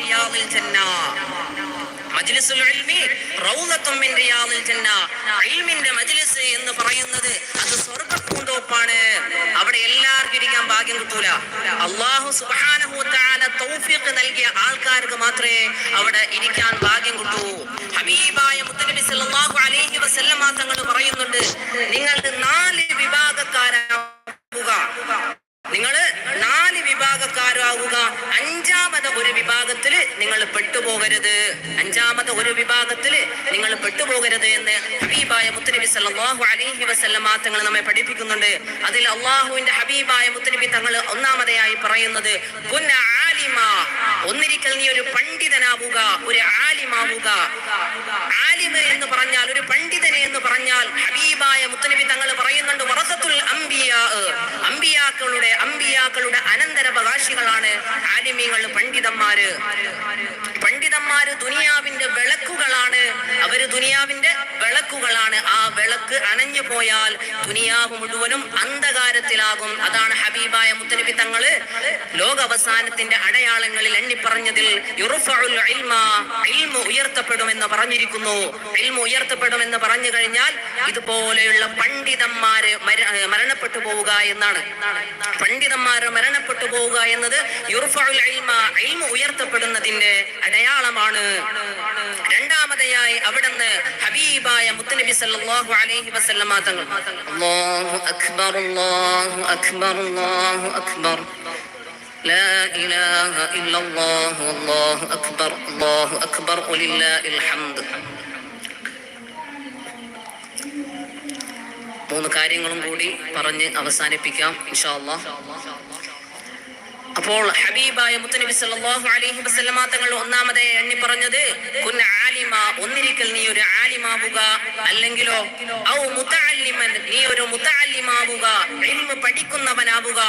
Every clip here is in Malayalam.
റിയാദിൽ ജന്ന. മജ്ലിസുൽ ഇൽമി റൗളത്തും മിൻ റിയാദിൽ ജന്ന. ഇൽമിന്റെ മജ്ലിസ് എന്ന് പറയുന്നത് അത് സ്വർഗ പൂന്തോപ്പാണ് അവിടെ എല്ലാവർക്കും ഇരിക്കാൻ ഭാഗ്യം കിട്ടൂല. അള്ളാഹു സുബ്ഹാനഹു തആല തൗഫീഖ് നൽകിയ ആൾക്കാർക്ക് മാത്രമേ അവിടെ ഇരിക്കാൻ ഭാഗ്യം കിട്ടൂ. ഹബീബായ മുത്തനബി സല്ലല്ലാഹു അലൈഹി വസല്ലമ തങ്ങൾ പറയുന്നുണ്ട് നിങ്ങൾ നാല് വിഭാഗക്കാരാകുക നിങ്ങൾ നാല് വിഭാഗക്കാരാകുക അഞ്ചാമത് ഒരു വിഭാഗത്തിൽ നിങ്ങൾ പെട്ടുപോകരുത്. അഞ്ചാമത് ഒരു വിഭാഗത്തിൽ നിങ്ങൾ പെട്ടുപോകരുത് എന്ന് ഹബീബായ മുത്തനബി സല്ലാഹു അലഹി വസല്ലമ തങ്ങൾ നമ്മെ പഠിപ്പിക്കുന്നുണ്ട്. അതിൽ അള്ളാഹുവിന്റെ ഹബീബായ മുത്തനബി തങ്ങൾ ഒന്നാമതായി പറയുന്നത് ഒന്നിരിക്കൽ നീ ഒരു പണ്ഡിതനാവുക ഒരു ആലിമാവുക. ആലിമ എന്ന് പറഞ്ഞാൽ ഒരു പണ്ഡിതനെ എന്ന് പറഞ്ഞാൽ ഹബീബായ മുത്തനബി തങ്ങൾ പറയുന്നുണ്ട് വറസത്തുൽ അംബിയാ. അംബിയാക്കളുടെ അംബിയാക്കളുടെ അനന്തരവകാശികളാണ് ആലിമീങ്ങൾ പണ്ഡിതന്മാര്. പണ്ഡിതന്മാര് ദുനിയാവിന്റെ വിളക്കുകളാണ്. അവർ ദുനിയാവിന്റെ വിളക്കുകളാണ്. ആ വിളക്ക് അണഞ്ഞു പോയാൽ ദുനിയാവ് മുഴുവനും അന്ധകാരത്തിലാകും. അതാണ് ഹബീബായ മുത്തനബി തങ്ങൾ ലോകാവസാനത്തിന്റെ അടയാളങ്ങളിൽ എണ്ണിപ്പറഞ്ഞതിൽ ഉയർത്തപ്പെടുമെന്ന് പറഞ്ഞിരിക്കുന്നു. ഇൽമു ഉയർത്തപ്പെടുമെന്ന് പറഞ്ഞു കഴിഞ്ഞാൽ ഇതുപോലെയുള്ള പണ്ഡിതന്മാര് മരണപ്പെട്ടു പോവുക എന്നാണ്. പണ്ഡിതന്മാര് മരണപ്പെട്ടു പോവുക എന്നത് ഉയർത്തപ്പെടുന്നതിന്റെ ഇൽമ, ഇൽമു ഉയർത്തപ്പെടുന്നതിന്റെ അടയാളമാണ്. രണ്ടാമതായി അവിടുന്ന് ഹബീബായ മുത്തനബി സല്ലല്ലാഹു അലൈഹി വസല്ലമ തങ്ങൾ അല്ലാഹു അക്ബർ അല്ലാഹു അക്ബർ അല്ലാഹു അക്ബർ لا إله إلا الله والله أكبر الله أكبر ولله الحمد മൂന്ന് കാര്യങ്ങളും കൂടി പറഞ്ഞ് അവസാനിപ്പിക്കാം ഇൻഷാ അല്ലാഹ് അപ്പോൾ ഹബീബായ മുത്തനബി സല്ലല്ലാഹു അലൈഹി വസല്ലമ തങ്ങൾ ഒന്നാമതായി എണ്ണി പറഞ്ഞത് കുൻ ആലിമ ഒന്നിരിക്കൽ നീ ഒരു ആലിമാവുക. അല്ലെങ്കിലോ ഔ മുതഅല്ലിമൻ നീ ഒരു മുതഅല്ലിമാവുക. ഇൽമു പഠിക്കുന്നവനാവുക.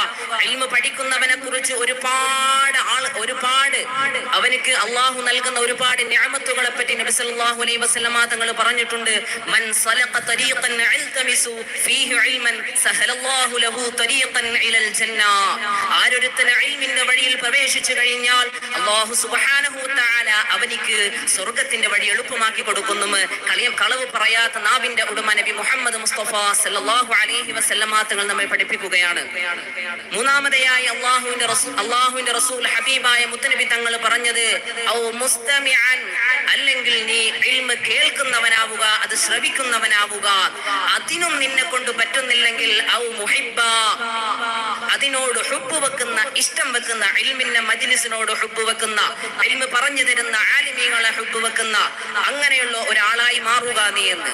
ഇൽമ പഠിക്കുന്നവനെ കുറിച്ച് ഒരുപാട് ആൾ ഒരുപാട് അവനിക്ക് അല്ലാഹു നൽകുന്ന ഒരുപാട് നിഅമത്തുകളെ പറ്റി നബി സല്ലല്ലാഹു അലൈഹി വസല്ലമ തങ്ങൾ പറഞ്ഞിട്ടുണ്ട്. മൻ സലഖ തരീഖൻ അൽതമിസു ഫീഹി ഇൽമൻ സഹലല്ലാഹു ലഹു തരീഖൻ ഇലൽ ജന്ന. ആരൊരുത്തൻ ഇൽമിന്റെ വഴിയിൽ പ്രവേശിച്ചു കഴിഞ്ഞാൽ അള്ളാഹു സുബ്ഹാനഹു തആല അവനിക്ക് സ്വർഗത്തിന്റെ വഴി എളുപ്പമാക്കി കൊടുക്കുന്നു. കളിയം കളവ് പറയാത്ത നാവിന്റെ ഉടമ നബി മുഹമ്മദ് മുസ്തഫ സല്ലല്ലാഹു അലൈഹി വസല്ലമ തങ്ങൾ നമ്മെ പഠിപ്പിക്കുകയാണ്. മൂന്നാമതയായി അള്ളാഹുവിന്റെ റസൂൽ അള്ളാഹുവിന്റെ റസൂൽ ഹബീബായ മുത്തനബി തങ്ങൾ പറഞ്ഞത് ഔ മുസ്തമിഅൻ അല്ലെങ്കിൽ നീ ഇൽമ കേൾക്കുന്നവനാവുക അത് ശ്രവിക്കുന്നവനാവുക. അതിനും നിന്നെ കൊണ്ട് പറ്റുന്നില്ലെങ്കിൽ ഔ അതിനോട് ഹുബ് വെക്കുന്ന ഇഷ്ടം വെക്കുന്ന ഇൽമിന്റെ മജിലിസിനോട് ഹുബ് വെക്കുന്ന ഇൽമ പറഞ്ഞു തരുന്ന ആലിമീങ്ങളെ ഹുബ് വെക്കുന്ന അങ്ങനെയുള്ള ഒരാളായി മാറുക നീ എന്ന്.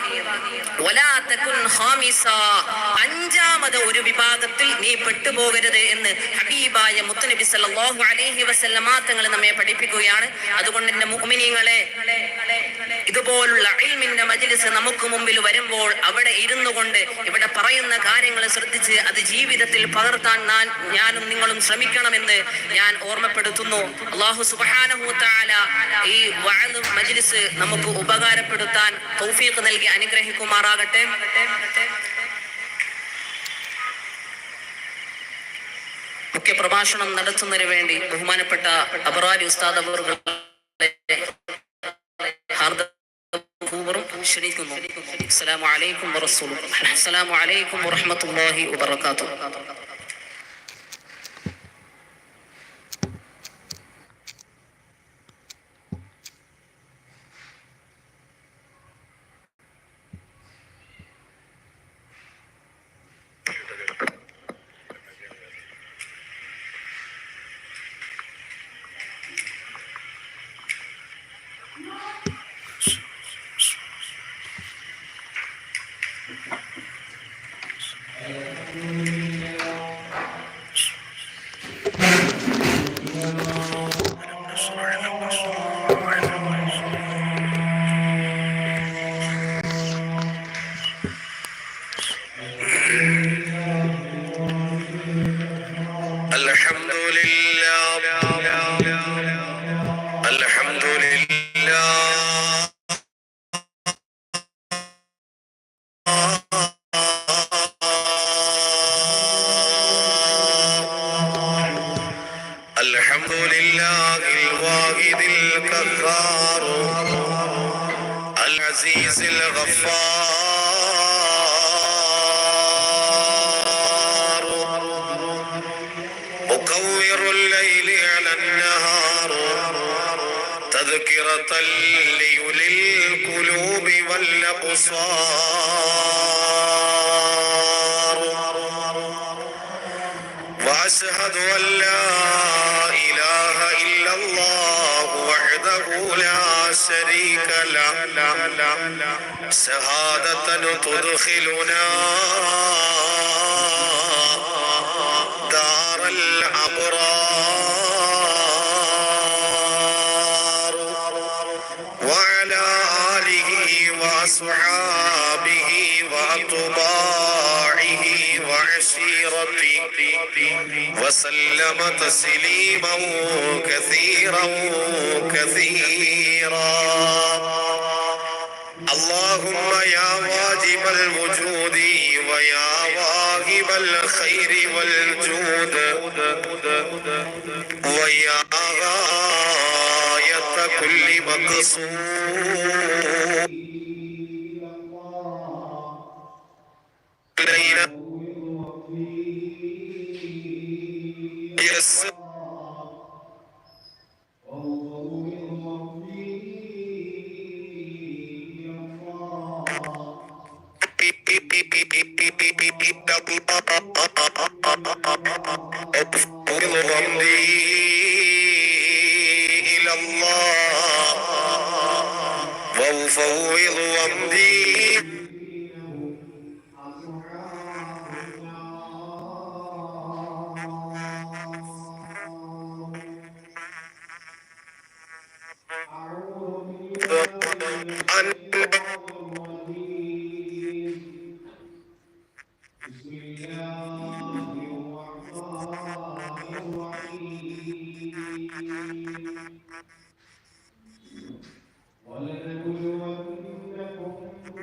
അഞ്ചാമത് ഒരു വിഭാഗത്തിൽ നീ പെട്ടുപോകരുത് എന്ന് ഹബീബായ മുത്തനബി സല്ലല്ലാഹു അലൈഹി വസല്ലമ തങ്ങൾ നമ്മെ പഠിപ്പിക്കുകയാണ്. അതുകൊണ്ട് എന്റെ മുഅ്മിനീങ്ങളെ ഇതുപോലുള്ള ഇൽമിന്റെ മജ്ലിസ് നമുക്ക് മുമ്പിൽ വരുമ്പോൾ അവിടെ ഇരുന്നു കൊണ്ട് ഇവിടെ പറയുന്ന കാര്യങ്ങൾ ശ്രദ്ധിച്ച് അത് ജീവിതത്തിൽ പകർത്താൻ ഞാൻ ഞാനും നിങ്ങളും ശ്രമിക്കണമെന്ന് ഞാൻ ഓർമ്മപ്പെടുത്തുന്നു. അള്ളാഹു സുബ്ഹാനഹു തആല ഈ വഅദ് മജ്ലിസ് നമുക്ക് ഉപകാരപ്പെടുത്താൻ തൗഫീഖ് നൽകി അനുഗ്രഹിക്കുമാറാകട്ടെ. മുഖ്യ പ്രഭാഷണം നടത്തുന്നതിന് വേണ്ടി ബഹുമാനപ്പെട്ട അബറാരി ഉസ്താദ് അവറുകളെ الشريف السلام عليكم ورسول الله السلام عليكم ورحمة الله وبركاته. Amen. تذكرة ليولي القلوب والأبصار. وأشهد أن لا إله إلا الله وحده لا شريك له. شهادة تدخلنا وأتباعه وعشيرته وسلم تسليما كثيرا كثيرا. اللهم يا واجب الوجود ويا واهب الخير والجود ويا غاية كل مقصود. إلينا يسر أفضل ظني إلى الله وأفوض أمري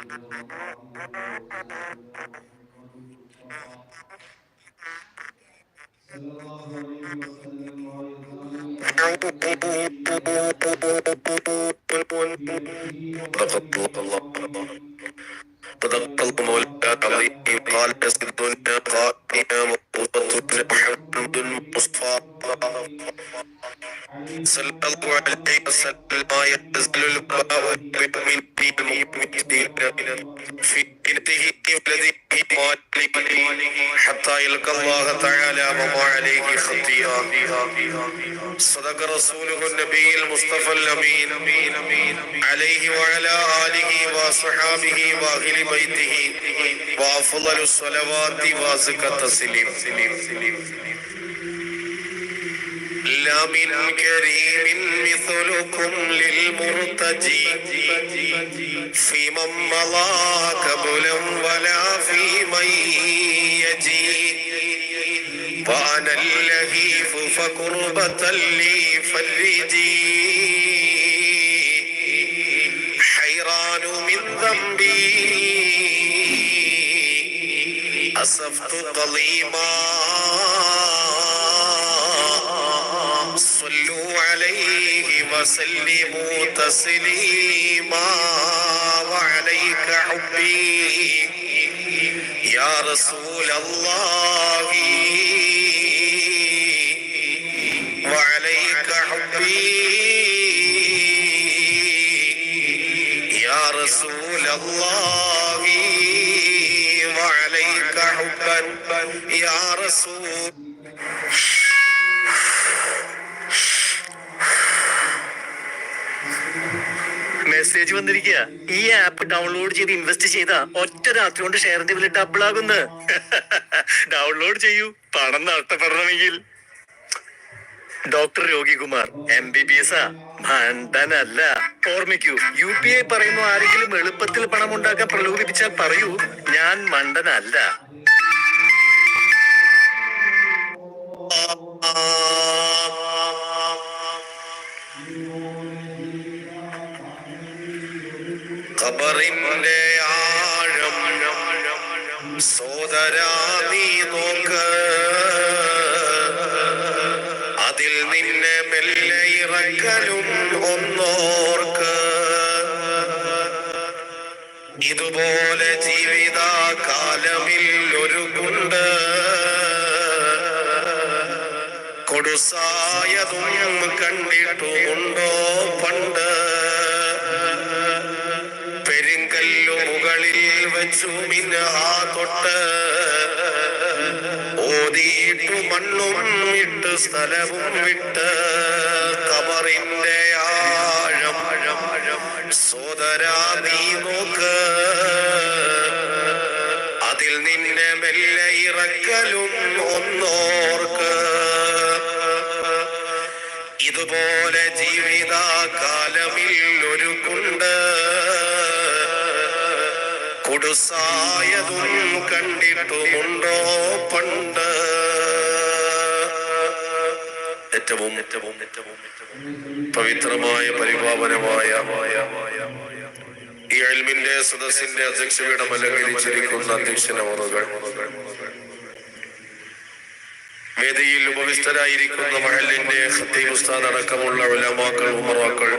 صلى الله عليه وسلم صدق الله صدق المولى العظيم قال سيدنا قائنا وقوة محمد المصطفى صلى الله عليه وسلم. ما ينزل الباء من المؤمنين في كنته ولده ماله حتى يلقى الله تعالى وما عليه خطيئة صدق رسوله النبي المصطفى الأمين عليه وعلى آله وصحابه وأهل بيته وأفضل الصلوات وأزكى التسليم لا من كريم مثلكم للمرتجي. في من مضى قبلا ولا في من يجي. وأنا اللهيف فكربة لي فرجي. حيران من ذنبي. أسفت قضيما صلوا عليه وسلموا تسليما. وعليك حبي. يا رسول الله. وعليك حبي. يا رسول الله. മെസ്സേജ് വന്നിരിക്കുക ഈ ആപ്പ് ഡൗൺലോഡ് ചെയ്ത് ഇൻവെസ്റ്റ് ചെയ്ത ഒറ്റ രാത്രി കൊണ്ട് ഷെയറിന്റെ വില ഡബിൾ ആകുന്നു. ഡൗൺലോഡ് ചെയ്യൂ. പണം നഷ്ടപ്പെടണമെങ്കിൽ. Doctor രോഗികുമാർ M B B S ഭണ്ടനല്ല ഓർമ്മിക്കൂ യു പി ഐ പറയുന്നു ആരെങ്കിലും എളുപ്പത്തിൽ പണം ഉണ്ടാക്കാൻ പ്രലോഭിപ്പിച്ചാൽ പറയൂ ഞാൻ മണ്ടനല്ല ഖബറിന്റെ ആഴം സോദരാ നീ നോക്ക്. അതിൽ നിന്നെ മെല്ലെ ഇറക്കലും ഒന്നോർക്ക്. ഇതുപോലെ ജീവിത കൊടുസായതും കണ്ടിട്ടുമുണ്ടോ പണ്ട്? പെരിങ്കല്ലു മുകളിൽ വെച്ചു മിനഹാ തൊട്ട്. ഓതിയിട്ടു മണ്ണും ഇട്ട് സ്ഥലവും വിട്ട്. കബറിന്റെ ആഴം. സോദരാ നീ നോക്ക്. കൊടുസായതും കണ്ടിട്ടുമുണ്ടോ പണ്ട്? ഏറ്റവും ഏറ്റവും ഏറ്റവും പവിത്രമായ പരിപാവനമായ ഈ അൽമിന്റെ സദസ്സിന്റെ അധ്യക്ഷപീഠം അലങ്കരിച്ചിരിക്കുന്ന അധ്യക്ഷനവറുകൾ വേദിയിൽ ഉപവിഷ്ടരായിരിക്കുന്ന മഹലിന്റെ ഹത്തി ഉസ്താദ് അടക്കമുള്ള ഉലമാക്കൾ ഉമറാക്കൾ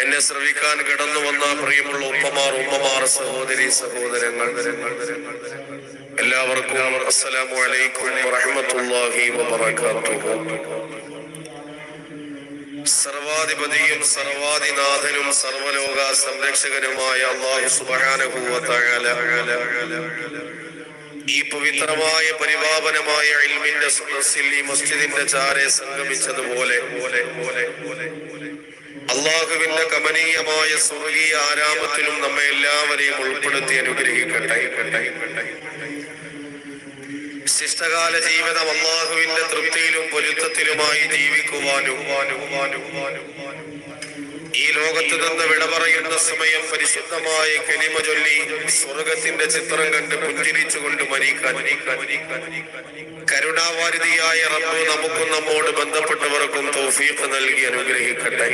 എന്നെ ശ്രവിക്കാൻ കടന്നു വന്ന പ്രിയമുള്ള ഉപ്പമാർ ഉമ്മമാർ സഹോദരി സഹോദരങ്ങൾ. എല്ലാവർക്കും അസ്സലാമു അലൈക്കും വറഹ്മത്തുള്ളാഹി വബറകാതുഹു. സർവാധിപതിയും സർവാധിനാഥനും സർവലോക സംരക്ഷകനുമായ അള്ളാഹു വതആല. ഈ പവിത്രമായ പരിപാവനമായ ഇൽമിന്റെ സദസ്സിൽ ഈ മസ്ജിദിന്റെ ചാരെ സംഗമിച്ചതുപോലെ. അള്ളാഹുവിന്റെ കമനീയമായ സ്വർഗീയ ആരാമത്തിലും നമ്മെ എല്ലാവരെയും ഉൾപ്പെടുത്തി അനുഗ്രഹിക്കട്ടെ. ശിഷ്ടകാല ജീവിതം അള്ളാഹുവിന്റെ തൃപ്തിയിലും പൊരുത്തത്തിലുമായി ജീവിക്കുവാനും ഈ ലോകത്ത് നിന്ന് വിട പറയുന്ന സമയം പരിശുദ്ധമായ കലിമ ചൊല്ലി സ്വർഗത്തിന്റെ ചിത്രം കണ്ട് പുഞ്ചിരിച്ചുകൊണ്ട് മരിക്കാൻ. കരുണാവാരിതിയായ റബ്ബ് നമുക്കും നമ്മോട് ബന്ധപ്പെട്ടവർക്കും തോഫീഫ് നൽകി അനുഗ്രഹിക്കട്ടെ.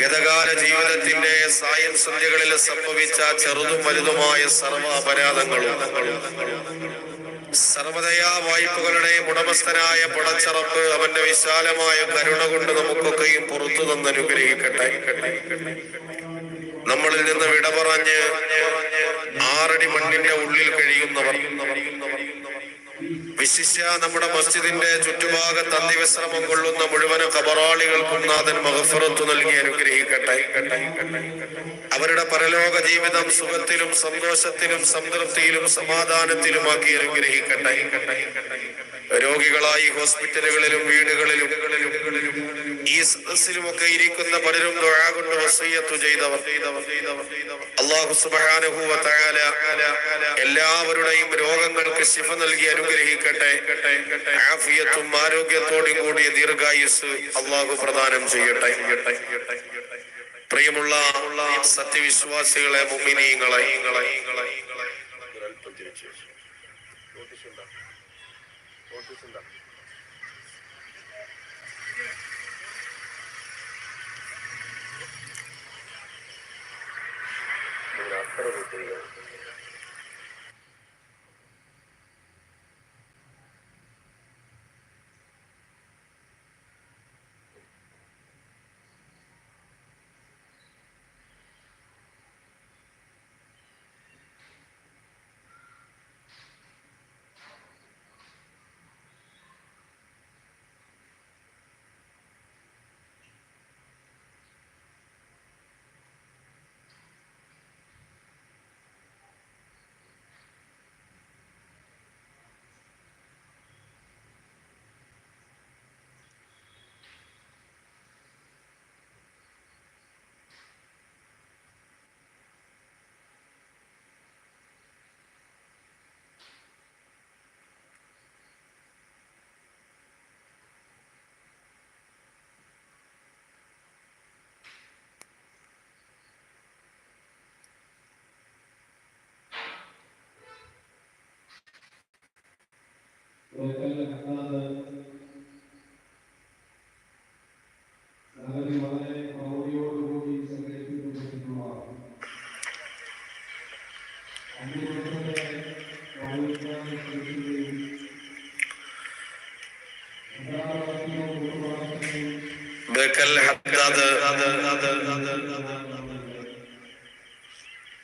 ഗതകാല ജീവിതത്തിന്റെ സായം സന്ധ്യകളിൽ സംഭവിച്ച ചെറുതും വലുതുമായ സർവ അപരാധങ്ങളും സർവദയാ വായ്പകളുടെയും ഉടമസ്ഥനായ പടച്ചറപ്പ് അവന്റെ വിശാലമായ കരുണ കൊണ്ട് നമുക്കൊക്കെയും പുറത്തു തന്ന് അനുഗ്രഹിക്കട്ടെ. നമ്മളിൽ നിന്ന് വിട പറഞ്ഞ് ആറടി മണ്ണിന്റെ ഉള്ളിൽ കഴിയുന്നവർ. വിശിഷ്യ നമ്മുടെ മസ്ജിദിന്റെ ചുറ്റുഭാഗത്ത് അന്തിവിശ്രമം കൊള്ളുന്ന മുഴുവൻ കബറാളികൾക്കും നാഥൻ മഹഫറത്ത് നൽകി അനുഗ്രഹിക്കട്ടെ. അവരുടെ പരലോക ജീവിതം സുഖത്തിലും സന്തോഷത്തിലും സംതൃപ്തിയിലും സമാധാനത്തിലുമാക്കി അനുഗ്രഹിക്കട്ടെ. രോഗികളായി ഹോസ്പിറ്റലുകളിലും വീടുകളിലും ഈ സദസ്സിലുമൊക്കെ ഇരിക്കുന്ന പലരും ദുആ കൊണ്ട് വസീയത്ത് ചെയ്തവർ. അല്ലാഹു സുബ്ഹാനഹു വ തആല എല്ലാവരുടെയും രോഗങ്ങൾക്ക് ശിഫ നൽകി അനുഗ്രഹിക്കട്ടെ. ആഫിയത്തും ആരോഗ്യത്തോടും കൂടിയ ദീർഘായുസ് അല്ലാഹു പ്രദാനം ചെയ്യട്ടെ. പ്രിയമുള്ള സത്യവിശ്വാസികളെ മുമിനീങ്ങളെ നോട്ടീസ് ഉണ്ടാ? നോട്ടീസ് ഉണ്ടാ? உத்தரவு தெரியும்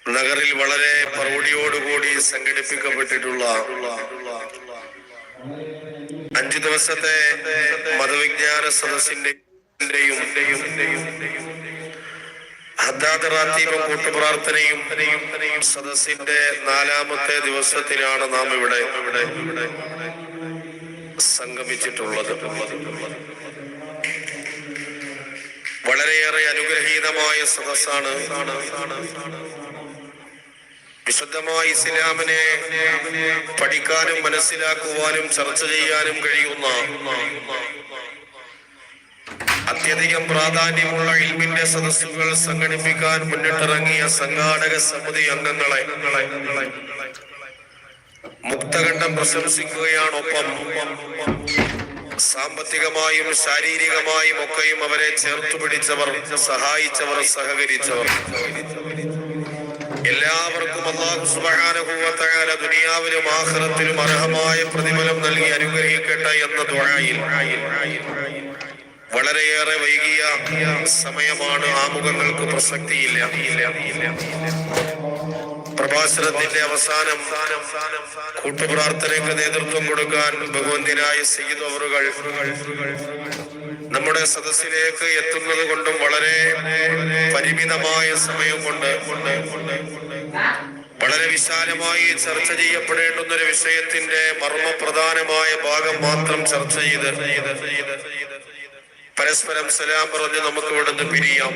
നഗറിൽ വളരെ പ്രൗഢിയോടുകൂടി സംഘടിപ്പിക്കപ്പെട്ടിട്ടുള്ള അഞ്ചു ദിവസത്തെ മതവിജ്ഞാന റാത്തീബും കൂട്ടുപ്രാർത്ഥനയും സദസ്സിന്റെ നാലാമത്തെ ദിവസത്തിലാണ് നാം ഇവിടെ സംഗമിച്ചിട്ടുള്ളത്. വളരെയേറെ അനുഗ്രഹീതമായ സദസ്സാണ് വിശുദ്ധമായ ഇസ്ലാമിനെ പഠിക്കാനും മനസ്സിലാക്കുവാനും ചർച്ച ചെയ്യാനും കഴിയുന്ന അത്യധികം പ്രാധാന്യമുള്ള ഇൽമിന്റെ സദസ്സുകൾ സംഘടിപ്പിക്കാൻ മുന്നിട്ടിറങ്ങിയ സംഘാടക സമിതി അംഗങ്ങളെ മുക്തകണ്ഠം പ്രശംസിക്കുകയാണൊപ്പം സാമ്പത്തികമായും ശാരീരികമായും ഒക്കെയും അവരെ ചേർത്തു പിടിച്ചവർ സഹായിച്ചവർ സഹകരിച്ചവർ. എല്ലാവർക്കും അള്ളാഹു തആല ദുനിയാവിലും ആഖിറത്തിലും അർഹമായ പ്രതിഫലം നൽകി അനുഗ്രഹിക്കട്ടെ എന്ന ദുആയിൽ. വളരെയേറെ വൈകിയ സമയമാണ് ആമുഖങ്ങൾക്ക് പ്രസക്തിയില്ല. പ്രഭാഷണത്തിന്റെ അവസാനം കൂട്ടുപ്രാർത്ഥനയ്ക്ക് നേതൃത്വം കൊടുക്കാൻ ഭഗവന്തിനായ സയ്യിദ് അവറുകൾ നമ്മുടെ സദസ്സിലേക്ക് എത്തുന്നത് കൊണ്ടും വളരെ പരിമിതമായ സമയം കൊണ്ട് വളരെ വിശാലമായി ചർച്ച ചെയ്യപ്പെടേണ്ടുന്ന ഒരു വിഷയത്തിന്റെ മർമ്മപ്രധാനമായ ഭാഗം മാത്രം ചർച്ച ചെയ്ത് പരസ്പരം സലാം പറഞ്ഞ് നമുക്ക് ഇവിടെ നിന്ന് പിരിയാം.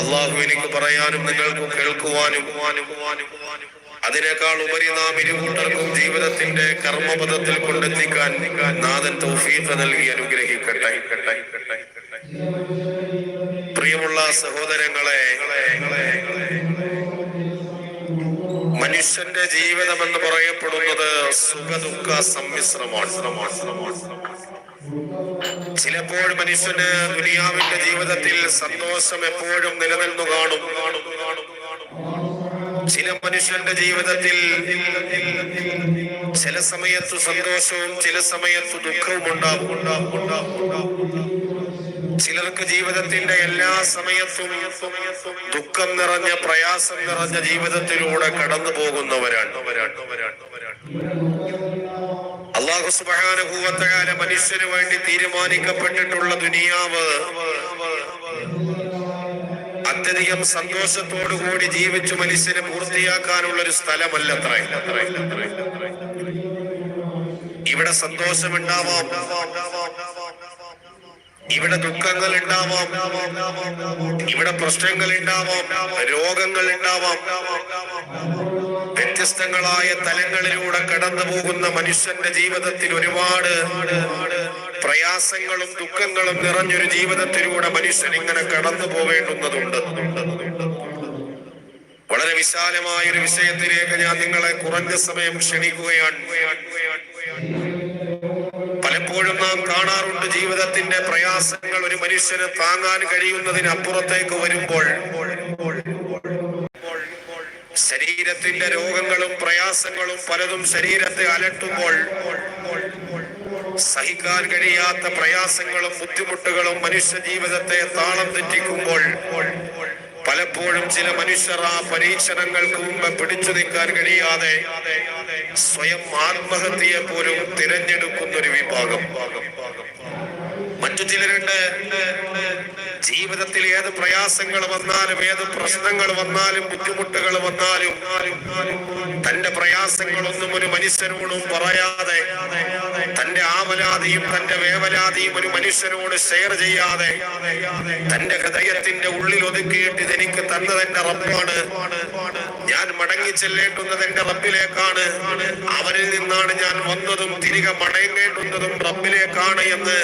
അള്ളാഹു എനിക്ക് പറയാനും നിങ്ങൾക്ക് കേൾക്കുവാനും അതിനേക്കാൾ ഉപരി നാം ഇരുകൂട്ടർക്കും ജീവിതത്തിന്റെ കർമ്മപഥത്തിൽ കൊണ്ടെത്തിക്കാൻ നാഥൻ തൗഫീഖ് നൽകി അനുഗ്രഹിക്കട്ടെ. പ്രിയമുള്ള സഹോദരങ്ങളെ മനുഷ്യന്റെ ജീവിതം എന്ന് പറയപ്പെടുന്നത് സുഖദുഃഖ സമ്മിശ്രമാണ്. ചിലപ്പോൾ മനുഷ്യന് ദുനിയാവിന്റെ ജീവിതത്തിൽ സന്തോഷം എപ്പോഴും നിലനിന്നു കാണും. ചില മനുഷ്യന്റെ ജീവിതത്തിൽ ചില സമയത്ത് സന്തോഷവും ചില സമയത്ത് ദുഃഖവും ഉണ്ടാവും. ചിലർക്ക് ജീവിതത്തിന്റെ എല്ലാ സമയത്തും ദുഃഖം നിറഞ്ഞ പ്രയാസം നിറഞ്ഞ ജീവിതത്തിലൂടെ കടന്നു പോകുന്നവരാണ് അള്ളാഹു സുബാനുഭൂവത്തകാല മനുഷ്യന് വേണ്ടി തീരുമാനിക്കപ്പെട്ടിട്ടുള്ള ദുനിയാവ്. അത്യധികം സന്തോഷത്തോടുകൂടി ജീവിച്ചു മനുഷ്യനെ പൂർത്തിയാക്കാനുള്ള ഒരു സ്ഥലമല്ല ഇവിടെ സന്തോഷമുണ്ടാവാം. ഇവിടെ ദുഃഖങ്ങൾ ഉണ്ടാവാം. ഇവിടെ പ്രശ്നങ്ങൾ ഉണ്ടാവാം. രോഗങ്ങൾ ഉണ്ടാവാം. വ്യത്യസ്തങ്ങളായ തലങ്ങളിലൂടെ കടന്നു പോകുന്ന മനുഷ്യന്റെ ജീവിതത്തിൽ ഒരുപാട് പ്രയാസങ്ങളും ദുഃഖങ്ങളും നിറഞ്ഞൊരു ജീവിതത്തിലൂടെ മനുഷ്യൻ ഇങ്ങനെ കടന്നു പോകേണ്ടുന്നതുണ്ട്. വളരെ വിശാലമായ ഒരു വിഷയത്തിലേക്ക് ഞാൻ നിങ്ങളെ കുറഞ്ഞ സമയം ക്ഷണിക്കുകയാണ്. നാം കാണാറുണ്ട്. ജീവിതത്തിന്റെ പ്രയാസങ്ങൾ ഒരു മനുഷ്യന് താങ്ങാൻ കഴിയുന്നതിനപ്പുറത്തേക്ക് വരുമ്പോൾ ശരീരത്തിന്റെ രോഗങ്ങളും പ്രയാസങ്ങളും പലതും ശരീരത്തെ അലട്ടുമ്പോൾ സഹിക്കാൻ കഴിയാത്ത പ്രയാസങ്ങളും ബുദ്ധിമുട്ടുകളും മനുഷ്യ ജീവിതത്തെ താളം തെറ്റിക്കുമ്പോൾ പലപ്പോഴും ചില മനുഷ്യർ ആ പരീക്ഷണങ്ങൾക്ക് മുമ്പ് പിടിച്ചു നിൽക്കാൻ കഴിയാതെ സ്വയം ആത്മഹത്യയെ പോലും തിരഞ്ഞെടുക്കുന്ന ഒരു വിഭാഗം. മറ്റു ചിലരുണ്ട് ജീവിതത്തിൽ ഏത് പ്രയാസങ്ങൾ വന്നാലും ഏത് പ്രശ്നങ്ങൾ വന്നാലും ബുദ്ധിമുട്ടുകൾ വന്നാലും തന്റെ പ്രയാസങ്ങളൊന്നും ഒരു മനുഷ്യരോടും പറയാതെ തന്റെ ആവലാതിയും തന്റെ വേവലാതിയും ഒരു മനുഷ്യനോട് ഷെയർ ചെയ്യാതെ തന്റെ ഹൃദയത്തിന്റെ ഉള്ളിൽ ഒതുക്കിയിട്ട് ഇതെനിക്ക് തന്നത് എന്റെ റബ്ബാണ്. ഞാൻ മടങ്ങി ചെല്ലേണ്ടുന്നത് എന്റെ റബ്ബിലേക്കാണ്. അവരിൽ നിന്നാണ് ഞാൻ വന്നതും തിരികെ മടങ്ങേണ്ടുന്നതും റബ്ബിലേക്കാണ് എന്ന്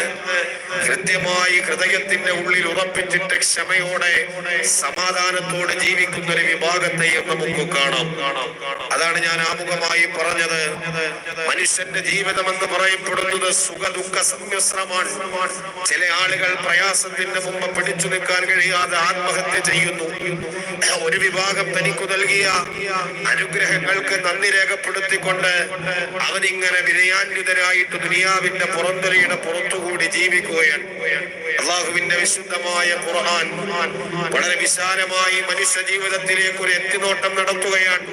കൃത്യമായി ഹൃദയത്തിന്റെ ഉള്ളിൽ ഉറപ്പിച്ചിട്ട് ക്ഷമയോടെ സമാധാനത്തോടെ ജീവിക്കുന്ന ഒരു വിഭാഗത്തെയും നമുക്ക് കാണാം. അതാണ് ഞാൻ ആമുഖമായി പറഞ്ഞത്. മനുഷ്യന്റെ ജീവിതം എന്ന് പറയപ്പെടുന്നത് സുഖദുഃഖ സമ്മിശ്രമാണ് ചില ആളുകൾ പ്രയാസത്തിന്റെ മുമ്പ് പിടിച്ചു നിൽക്കാൻ കഴിയാതെ ആത്മഹത്യ ചെയ്യുന്നു. ഒരു വിഭാഗം തനിക്കു നൽകിയ അനുഗ്രഹങ്ങൾക്ക് നന്ദി രേഖപ്പെടുത്തിക്കൊണ്ട് അവനിങ്ങനെ വിനയാന്യുതരായിട്ട് ദുനിയാവിന്റെ പുറന്തലയുടെ പുറത്തുകൂടി ജീവിക്കുകയാണ്. അള്ളാഹുവിന്റെ വിശുദ്ധമായ ഖുർആൻ വളരെ വിശാലമായി മനുഷ്യ ജീവിതത്തിലേക്ക് ഒരു എത്തിനോട്ടം നടത്തുകയാണ്.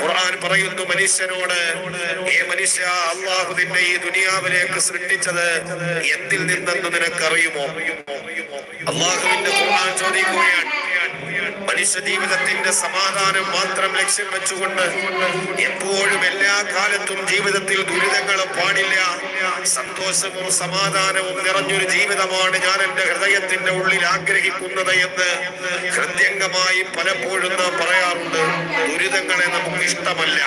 ഖുർആൻ പറയുന്നു മനുഷ്യനോട് ഏ മനുഷ്യ അള്ളാഹു നിന്നെ ഈ ദുനിയാവിലേക്ക് സൃഷ്ടിച്ചത് എന്തിൽ നിന്നെന്ന് നിനക്കറിയുമോ? അള്ളാഹുവിന്റെ ഖുർആൻ ചോദിക്കുകയാണ് മനുഷ്യ ജീവിതത്തിന്റെ സമാധാനം മാത്രം ലക്ഷ്യം വെച്ചുകൊണ്ട് എപ്പോഴും എല്ലാ കാലത്തും ജീവിതത്തിൽ ദുരിതങ്ങളും പാടില്ല. സന്തോഷവും സമാധാനവും നിറഞ്ഞൊരു ജീവിതമാണ് ഞാൻ എന്റെ ഹൃദയത്തിന്റെ ഉള്ളിൽ ആഗ്രഹിക്കുന്നത് എന്ന് ഹൃദ്യംഗമായി പലപ്പോഴും നാം പറയാറുണ്ട്. ദുരിതങ്ങളെ നമുക്ക് ഇഷ്ടമല്ല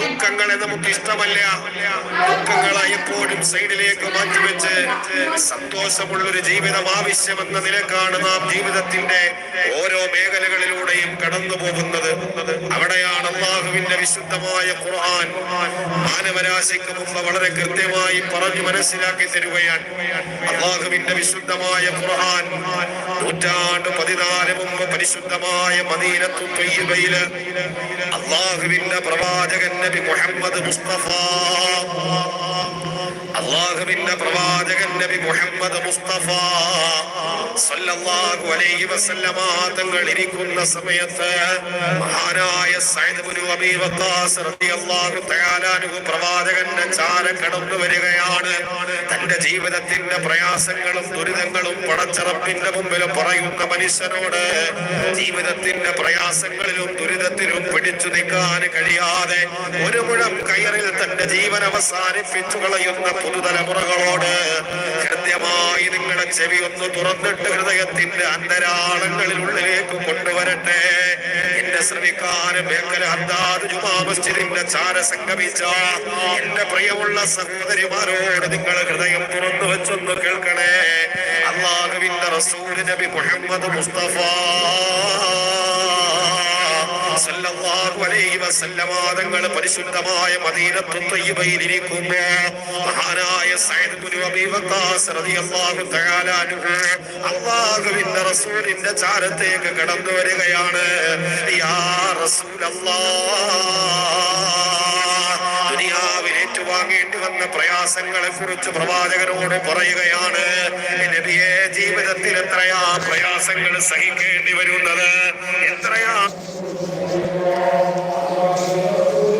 ദുഃഖങ്ങളെ നമുക്ക് ഇഷ്ടമല്ല ദുഃഖങ്ങളെ എപ്പോഴും സൈഡിലേക്ക് മാറ്റിവെച്ച് സന്തോഷമുള്ളൊരു ജീവിതം ആവശ്യമെന്ന നിലക്കാണ് നാം ജീവിതത്തിന്റെ ഓരോ മേഖലകളിലൂടെയും കടന്നു പോകുന്നത്. അവിടെയാണ് അള്ളാഹുവിന്റെ വിശുദ്ധമായ ഖുർആൻ. മാനവരാശിക്ക് മുമ്പ് വളരെ കൃത്യമായി പറഞ്ഞു മനസ്സിലാക്കി തരുകയാണ്. അള്ളാഹുവിന്റെ വിശുദ്ധമായ ഖുർആൻ നൂറ്റാണ്ട് പതിനാല് മുമ്പ് പരിശുദ്ധമായ മദീനത്തു ത്വയ്യിബയിൽ അള്ളാഹുവിന്റെ പ്രവാചകൻ നബി മുഹമ്മദ് മുസ്തഫ. അള്ളാഹുവിന്റെ പ്രവാചകൻ നബി മുഹമ്മദ് മുസ്തഫ. സല്ലല്ലാഹു അലൈഹി വസല്ലമ തങ്ങൾ ഇരിക്കുന്ന സമയത്ത് മഹാനായ സയ്യിദ് ഇബ്നു അബീ വഖാസ് റളിയല്ലാഹു തആല അൻഹു പ്രവാചകന്റെ ചാര കടന്നു വരികയാണ്. തന്റെ ജീവിതത്തിന്റെ പ്രയാസങ്ങളും ദുരിതങ്ങളും പടച്ചറപ്പിന്റെ മുമ്പിൽ പറയുന്ന മനുഷ്യനോട് ജീവിതത്തിന്റെ പ്രയാസങ്ങളിലും ദുരിതത്തിലും പിടിച്ചു നിൽക്കാൻ കഴിയാതെ ഒരു മുഴം കയറിൽ തന്റെ ജീവൻ അവസാനിപ്പിച്ചു കളയുന്ന പുതുതലമുറകളോട് കൃത്യമായി നിങ്ങളുടെ ചെവി ഒന്ന് തുറന്നിട്ട് ഹൃദയത്തിന്റെ അന്തരാളങ്ങളിൽ ഉള്ളിലേക്ക് കൊണ്ടുവരട്ടെ. എന്റെ ശ്രമിക്കാനും മേഖല ഹദ്ദാദ് ജുമാ ചാര സംഗമിച്ച എന്റെ പ്രിയമുള്ള സഹോദരിമാരോട് നിങ്ങൾ ഹൃദയം തുറന്നു വെച്ചൊന്ന് കേൾക്കണേ. അള്ളാഹുവിന്റെ റസൂൽ നബി മുഹമ്മദ് മുസ്തഫ സല്ലല്ലാഹു അലൈഹി പരിശുദ്ധമായ മഹാനായ റസൂലിന്റെ ചാരത്തേക്ക് കടന്നു വരികയാണ് യാ റസൂലല്ലാഹ് ഏറ്റുവാങ്ങേണ്ടി വന്ന പ്രയാസങ്ങളെ കുറിച്ച് പ്രവാചകനോട് പറയുകയാണ് നബിയെ ജീവിതത്തിൽ എത്രയാ പ്രയാസങ്ങൾ സഹിക്കേണ്ടി വരുന്നത്? എത്രയാ